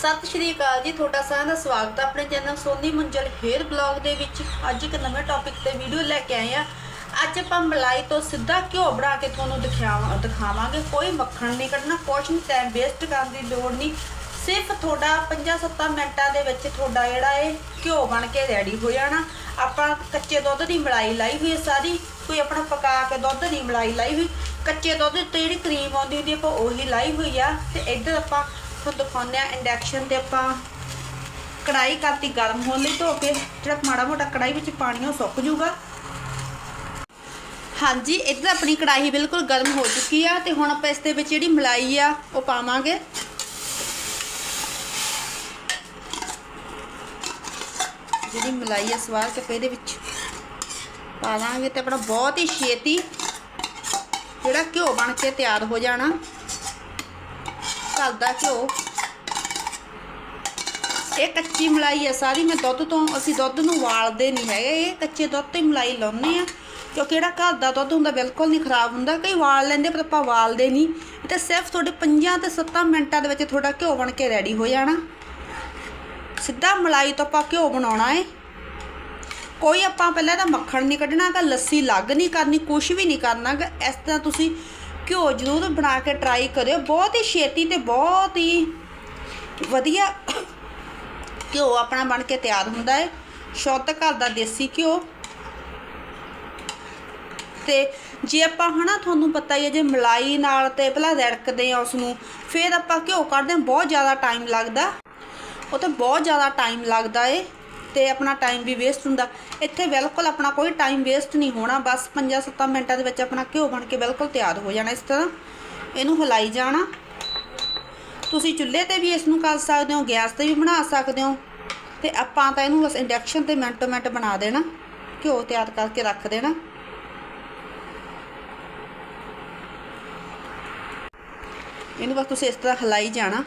ਸਤਿ ਸ਼੍ਰੀ ਅਕਾਲ ਜੀ, ਤੁਹਾਡਾ ਸਾਰਿਆਂ ਦਾ ਸਵਾਗਤ ਹੈ ਆਪਣੇ channel Soni Munjal hair blog ਦੇ ਵਿੱਚ। ਅੱਜ ਇੱਕ ਨਵੇਂ ਟੌਪਿਕ ਤੇ ਵੀਡੀਓ ਲੈ ਕੇ ਆਏ ਆ ਅੱਜ ਆਪਾਂ ਮਲਾਈ ਤੋਂ ਸਿੱਧਾ ਘਿਓ ਬਣਾ ਕੇ ਤੁਹਾਨੂੰ ਦਿਖਾਵਾਂ ਦਿਖਾਵਾਂਗੇ। ਕੋਈ ਮੱਖਣ ਨਹੀਂ ਕੱਢਣਾ, ਕੁਛ ਨਹੀਂ ਟਾਈਮ ਵੇਸਟ ਕਰਨ ਦੀ ਲੋੜ ਨਹੀਂ। ਸਿਰਫ ਤੁਹਾਡਾ 5-7 ਮਿੰਟਾਂ ਦੇ ਵਿੱਚ ਤੁਹਾਡਾ ਜਿਹੜਾ ਇਹ ਘਿਓ ਬਣ ਕੇ ਰੈਡੀ ਹੋ ਜਾਣਾ। ਆਪਾਂ ਕੱਚੇ ਦੁੱਧ ਦੀ ਮਲਾਈ ਲਾਈ ਹੋਈ ਹੈ ਸਾਰੀ। ਕੋਈ ਆਪਣਾ ਪਕਾ ਕੇ ਦੁੱਧ ਦੀ ਮਲਾਈ ਲਾਈ ਹੋਈ। ਕੱਚੇ ਦੁੱਧ 'ਤੇ ਜਿਹੜੀ ਕਰੀਮ ਆਉਂਦੀ ਹੁੰਦੀ ਆਪਾਂ ਉਹੀ ਲਾਈ ਹੋਈ ਆ। ਤੇ ਇੱਧਰ ਆਪਾਂ ਤੁਹਾਨੂੰ ਦਿਖਾਉਂਦੇ ਆ ਇੰਡਕਸ਼ਨ ਤੇ ਆਪਾਂ ਕੜਾਈ ਕਰਤੀ ਗਰਮ ਹੋਣ ਲਈ ਧੋ ਕੇ, ਜਿਹੜਾ ਮਾੜਾ ਮੋਟਾ ਕੜਾਈ ਵਿੱਚ ਪਾਣੀ ਆ ਉਹ ਸੁੱਕ ਜੂਗਾ ਹਾਂਜੀ, ਇੱਧਰ ਆਪਣੀ ਕੜਾਈ ਬਿਲਕੁਲ ਗਰਮ ਹੋ ਚੁੱਕੀ ਆ ਤੇ ਹੁਣ ਆਪਾਂ ਇਸ ਦੇ ਵਿੱਚ ਜਿਹੜੀ ਮਲਾਈ ਆ, ਉਹ ਪਾਵਾਂਗੇ। ਜਿਹੜੀ ਮਲਾਈ ਆ ਸਵਾਰ ਕੇ ਇਹਦੇ ਵਿੱਚ ਪਾ ਦਾਂਗੇ ਤੇ ਆਪਣਾ ਬਹੁਤ ਹੀ ਛੇਤੀ ਜਿਹੜਾ ਘਿਓ ਬਣ ਕੇ ਤਿਆਰ ਹੋ ਜਾਣਾ। ਘਰ ਦਾ ਘਿਓ। ਇਹ ਕੱਚੀ ਮਲਾਈ ਆ ਸਾਰੀ। ਮੈਂ ਦੁੱਧ ਤੋਂ, ਅਸੀਂ ਦੁੱਧ ਨੂੰ ਵਾਲਦੇ ਨਹੀਂ ਹੈਗੇ। ਇਹ ਕੱਚੇ ਦੁੱਧ ਤੇ ਮਲਾਈ ਲਾਉਂਦੇ ਆ। ਕਿਉਂਕਿ ਜਿਹੜਾ ਘਰ ਦਾ ਦੁੱਧ ਹੁੰਦਾ, ਬਿਲਕੁਲ ਨਹੀਂ ਖਰਾਬ ਹੁੰਦਾ। ਕਈ ਵਾਲ ਲੈਂਦੇ, ਪਰ ਆਪਾਂ ਵਾਲਦੇ ਨਹੀਂ। ਇਹ ਸਿਰਫ ਤੁਹਾਡੇ 5 ਤੇ 7 ਮਿੰਟਾਂ ਦੇ ਵਿੱਚ ਤੁਹਾਡਾ ਘਿਓ ਬਣ ਕੇ ਰੈਡੀ ਹੋ ਜਾਣਾ। ਸਿੱਧਾ ਮਲਾਈ ਤੋਂ ਆਪਾਂ ਘਿਓ ਬਣਾਉਣਾ ਏ। ਕੋਈ ਆਪਾਂ ਪਹਿਲਾਂ ਤਾਂ ਮੱਖਣ ਨਹੀਂ ਕੱਢਣਾ ਗਾ ਲੱਸੀ ਲੱਗ ਨਹੀਂ ਕਰਨੀ ਕੁਝ ਵੀ ਨਹੀਂ ਕਰਨਾ। ਗਾ ਇਸ ਤਰ੍ਹਾਂ ਤੁਸੀਂ ਘਿਓ ਜ਼ਰੂਰ ਬਣਾ ਕੇ ਟਰਾਈ ਕਰਿਓ। ਬਹੁਤ ਹੀ ਛੇਤੀ ਤੇ ਬਹੁਤ ਹੀ ਵਧੀਆ ਘਿਓ ਆਪਣਾ ਬਣ ਕੇ ਤਿਆਰ ਹੁੰਦਾ ਹੈ। ਸ਼ੁੱਧ ਘਰ ਦਾ ਦੇਸੀ ਘਿਓ। ਤੇ ਜੇ ਆਪਾਂ ਹਨਾ ਤੁਹਾਨੂੰ ਪਤਾ ਹੀ ਹੈ, ਜੇ ਮਲਾਈ ਨਾਲ ਤੇ ਪਹਿਲਾਂ ਰੜਕਦੇ ਆ ਉਸ ਨੂੰ ਫਿਰ ਆਪਾਂ ਘਿਓ ਕੱਢਦੇ ਹਾਂ, ਬਹੁਤ ਜ਼ਿਆਦਾ ਟਾਈਮ ਲੱਗਦਾ। ਉਹ ਤੇ ਬਹੁਤ ਜ਼ਿਆਦਾ ਟਾਈਮ ਲੱਗਦਾ ਏ। ਤੇ ਆਪਣਾ ਟਾਈਮ ਵੀ ਵੇਸਟ ਹੁੰਦਾ। ਇੱਥੇ ਬਿਲਕੁਲ ਆਪਣਾ ਕੋਈ ਟਾਈਮ ਵੇਸਟ ਨਹੀਂ ਹੋਣਾ, ਬਸ 5-7 ਮਿੰਟਾਂ ਦੇ ਵਿੱਚ ਆਪਣਾ ਘਿਓ ਬਣ ਕੇ ਬਿਲਕੁਲ ਤਿਆਰ ਹੋ ਜਾਣਾ ਇਸ ਤਰ੍ਹਾਂ। ਇਹਨੂੰ ਹਿਲਾਈ ਜਾਣਾ। ਤੁਸੀਂ ਚੁੱਲ੍ਹੇ ਤੇ ਵੀ ਇਸ ਨੂੰ ਕਰ ਸਕਦੇ ਹੋ, ਗੈਸ ਤੇ ਵੀ ਬਣਾ ਸਕਦੇ ਹੋ। ਤੇ ਆਪਾਂ ਤਾਂ ਇਹਨੂੰ ਬਸ ਇੰਡਕਸ਼ਨ ਤੇ ਮਿੰਟੋ ਮਿੰਟ ਬਣਾ ਦੇਣਾ। ਘਿਓ ਤਿਆਰ ਕਰਕੇ ਰੱਖ ਦੇਣਾ। ਇਹਨੂੰ ਬਸ ਤੁਸੀਂ ਇਸ ਤਰ੍ਹਾਂ ਹਿਲਾਈ ਜਾਣਾ।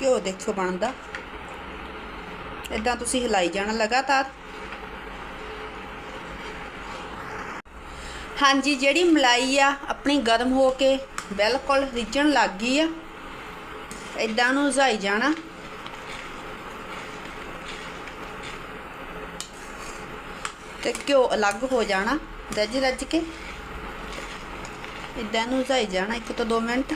ਘਿਓ ਦੇਖੋ ਬਣਦਾ। ਇਦਾਂ ਤੁਸੀਂ ਹਿਲਾਈ ਜਾਣਾ ਲਗਾਤਾਰ। ਹਾਂਜੀ, ਜਿਹੜੀ ਮਲਾਈ ਆ, ਆਪਣੀ ਗਰਮ ਹੋ ਕੇ ਬਿਲਕੁਲ ਰਿੱਝਣ ਲੱਗ ਗਈ ਆ। ਇਦਾਂ ਨੂੰ ਉਜ਼ਾਈ ਜਾਣਾ। ਤੇ ਘਿਓ ਅਲੱਗ ਹੋ ਜਾਣਾ ਰੱਜ ਰੱਜ ਕੇ। ਇਦਾਂ ਨੂੰ ਉਜ਼ਾਈ ਜਾਣਾ, ਇੱਕ ਤੋਂ 2 ਮਿੰਟ।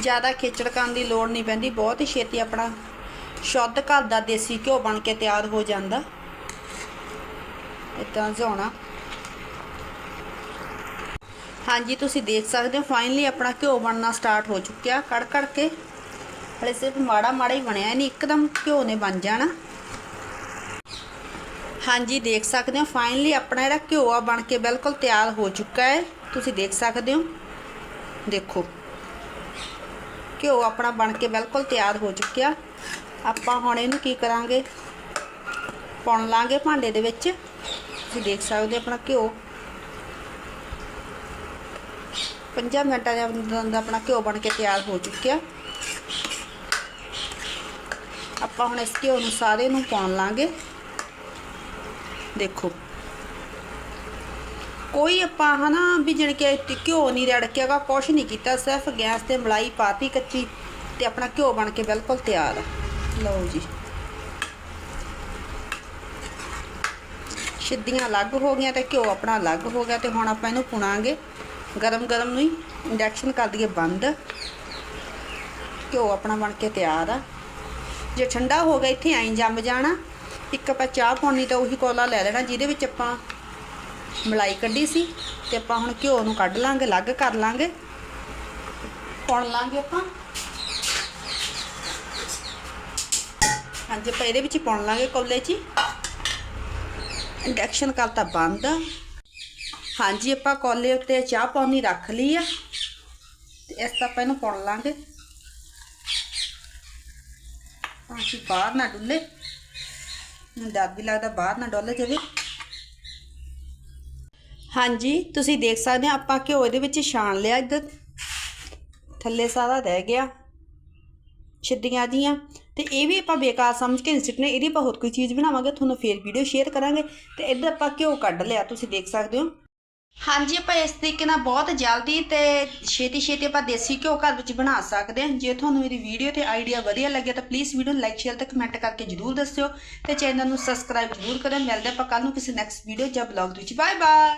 ਜ਼ਿਆਦਾ ਖੇਚੜ ਕਰਨ ਦੀ ਲੋੜ ਨਹੀਂ ਪੈਂਦੀ, ਬਹੁਤ ਹੀ ਛੇਤੀ ਆਪਣਾ ਸ਼ੁੱਧ ਘਰ ਦਾ ਦੇਸੀ ਘਿਓ ਬਣ ਕੇ ਤਿਆਰ ਹੋ ਜਾਂਦਾ। ਇਦਾਂ ਝਾਉਣਾ ਹਾਂਜੀ, ਤੁਸੀਂ ਦੇਖ ਸਕਦੇ ਹੋ ਫਾਈਨਲੀ ਆਪਣਾ ਘਿਓ ਬਣਨਾ ਸਟਾਰਟ ਹੋ ਚੁੱਕਿਆ। ਕੜ ਕੜ ਕੇ, ਹਲੇ ਸਿਰਫ ਮਾੜਾ ਮਾੜਾ ਹੀ ਬਣਿਆ ਨਹੀਂ ਇੱਕਦਮ ਘਿਓ ਨੇ ਬਣ ਜਾਣਾ। ਹਾਂਜੀ, ਦੇਖ ਸਕਦੇ ਹੋ ਫਾਈਨਲੀ ਆਪਣਾ ਜਿਹੜਾ ਘਿਓ ਆ ਬਣ ਕੇ ਬਿਲਕੁਲ ਤਿਆਰ ਹੋ ਚੁੱਕਾ ਹੈ। ਤੁਸੀਂ ਦੇਖ ਸਕਦੇ ਹੋ। ਦੇਖੋ। ਘਿਓ ਆਪਣਾ ਬਣ ਕੇ ਬਿਲਕੁਲ ਤਿਆਰ ਹੋ ਚੁੱਕਿਆ। ਆਪਾਂ ਹੁਣ ਇਹਨੂੰ ਕੀ ਕਰਾਂਗੇ? ਪਾਉਣ ਲਾਂਗੇ ਭਾਂਡੇ ਦੇ ਵਿੱਚ। ਤੁਸੀਂ ਦੇਖ ਸਕਦੇ ਆਪਣਾ ਘਿਓ। 5 ਮਿੰਟਾਂ ਦੇ ਅੰਦਰ ਆਪਣਾ ਘਿਓ ਬਣ ਕੇ ਤਿਆਰ ਹੋ ਚੁੱਕਿਆ। ਆਪਾਂ ਹੁਣ ਇਸ ਘਿਓ ਨੂੰ ਸਾਰੇ ਨੂੰ ਪਾਉਣ ਲਾਂਗੇ। ਦੇਖੋ। ਕੋਈ ਆਪਾਂ ਹਨਾ ਵੀ ਜਣ ਕੇ ਘਿਓ ਨਹੀਂ ਰੜਕਿਆਗਾ ਕੁਛ ਨਹੀਂ ਕੀਤਾ, ਸਿਰਫ ਗੈਸ ਤੇ ਮਲਾਈ ਪਾਤੀ ਕੱਚੀ ਤੇ ਆਪਣਾ ਘਿਓ ਬਣ ਕੇ ਬਿਲਕੁਲ ਤਿਆਰ ਆ। ਲਓ ਜੀ। ਸਿੱਧੀਆਂ ਅਲੱਗ ਹੋ ਗਈਆਂ ਤੇ ਘਿਓ ਆਪਣਾ ਅਲੱਗ ਹੋ ਗਿਆ ਤੇ ਹੁਣ ਆਪਾਂ ਇਹਨੂੰ ਪੁਣਾਂਗੇ। ਗਰਮ ਗਰਮ ਨੂੰ ਹੀ ਇੰਡਕਸ਼ਨ ਕਰ ਦਈਏ ਬੰਦ। ਘਿਓ ਆਪਣਾ ਬਣ ਕੇ ਤਿਆਰ ਆ। ਜੇ ਠੰਡਾ ਹੋ ਗਿਆ, ਇੱਥੇ ਆਈ ਜੰਮ ਜਾਣਾ। ਇੱਕ ਆਪਾਂ ਚਾਹ ਪਾਉਣੀ ਤਾਂ ਉਹੀ ਕੋਲਾ ਲੈ ਲੈਣਾ, ਜਿਹਦੇ ਵਿੱਚ ਆਪਾਂ ਮਲਾਈ ਕੱਢੀ ਸੀ ਤੇ ਆਪਾਂ ਹੁਣ ਘਿਓ ਨੂੰ ਕੱਢ ਲਾਂਗੇ, ਅਲੱਗ ਕਰ ਲਾਂਗੇ। ਪੁਣ ਲਾਂਗੇ ਆਪਾਂ। ਹਾਂਜੀ ਆਪਾਂ ਇਹਦੇ ਵਿੱਚ ਪਾਉਣ ਲਾਂਗੇ ਕੌਲੇ 'ਚ ਇੰਡਕਸ਼ਨ ਕਰਤਾ ਬੰਦ ਹਾਂਜੀ, ਆਪਾਂ ਕੌਲੇ ਉੱਤੇ ਚਾਹ ਪਾਉਣੀ ਰੱਖ ਲਈ ਆ। ਤੇ ਇਸ ਤਰ੍ਹਾਂ ਆਪਾਂ ਇਹਨੂੰ ਪੁਣ ਲਾਂਗੇ। ਤਾਂ ਕਿ ਬਾਹਰ ਨਾ ਡੁੱਲੇ। ਮੈਨੂੰ ਡਰ ਵੀ ਲੱਗਦਾ ਬਾਹਰ ਨਾ ਡੁੱਲ ਜਾਵੇ। ਹਾਂਜੀ, ਤੁਸੀਂ ਦੇਖ ਸਕਦੇ ਹੋ, ਆਪਾਂ ਘਿਓ ਇਹਦੇ ਵਿੱਚ ਛਾਣ ਲਿਆ, ਇੱਧਰ ਥੱਲੇ ਸਾਰਾ ਰਹਿ ਗਿਆ, ਛਿੱਦੀਆਂ ਜੀਆਂ। ਤੇ ਇਹ ਵੀ ਆਪਾਂ ਬੇਕਾਰ ਸਮਝ ਕੇ ਨਹੀਂ ਸਿੱਟਨੇ ਇਹਦੀ ਆਪਾਂ ਹੋਰ ਕੋਈ ਚੀਜ਼ ਬਣਾਵਾਂਗੇ, ਤੁਹਾਨੂੰ ਫੇਰ ਵੀਡੀਓ ਸ਼ੇਅਰ ਕਰਾਂਗੇ। ਤੇ ਇੱਧਰ ਆਪਾਂ ਘਿਓ ਕੱਢ ਲਿਆ, ਤੁਸੀਂ ਦੇਖ ਸਕਦੇ ਹੋ। ਹਾਂਜੀ, ਆਪਾਂ ਇਸ ਤਰੀਕੇ ਨਾਲ ਬਹੁਤ ਜਲਦੀ ਤੇ ਛੇਤੀ ਛੇਤੀ ਆਪਾਂ ਦੇਸੀ ਘਿਓ ਘਰ ਵਿੱਚ ਬਣਾ ਸਕਦੇ ਹਾਂ। ਜੇ ਤੁਹਾਨੂੰ ਮੇਰੀ ਵੀਡੀਓ ਤੇ ਆਈਡੀਆ ਵਧੀਆ ਲੱਗਿਆ, ਤਾਂ ਪਲੀਜ਼ ਵੀਡੀਓ ਨੂੰ ਲਾਈਕ ਸ਼ੇਅਰ ਤੇ ਕਮੈਂਟ ਕਰਕੇ ਜਰੂਰ ਦੱਸਿਓ। ਤੇ ਚੈਨਲ ਨੂੰ ਸਬਸਕ੍ਰਾਈਬ ਜਰੂਰ ਕਰਿਓ। ਮਿਲਦੇ ਆਪਾਂ ਕੱਲ ਨੂੰ ਕਿਸੇ ਨੈਕਸਟ ਵੀਡੀਓ ਜਾਂ ਬਲੌਗ ਦੇ ਵਿੱਚ। Bye bye